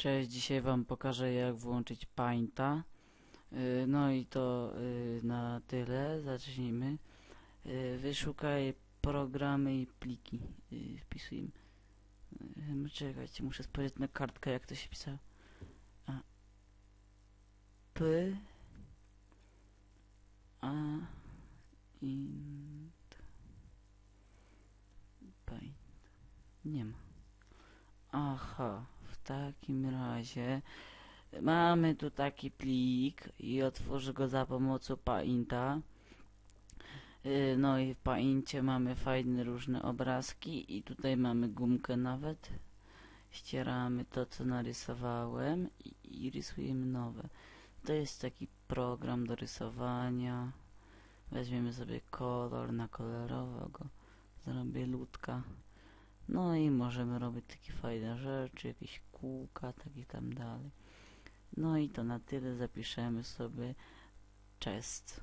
Cześć, dzisiaj wam pokażę jak włączyć Painta. Y, No i to y, na tyle, zacznijmy. Y, Wyszukaj programy i pliki. Wpisujmy. Y, Czekajcie, muszę spojrzeć na kartkę jak to się pisało. A. P. A. Int. Paint. Nie ma. Aha, takim razie mamy tu taki plik i otworzę go za pomocą Painta. Yy, No i w Paincie mamy fajne różne obrazki i tutaj mamy gumkę nawet. Ścieramy to co narysowałem i, i rysujemy nowe. To jest taki program do rysowania. Weźmiemy sobie kolor na kolorowego. Zrobię ludka. No i możemy robić takie fajne rzeczy, jakieś kółka, tak i tam dalej. No i to na tyle zapiszemy sobie chest.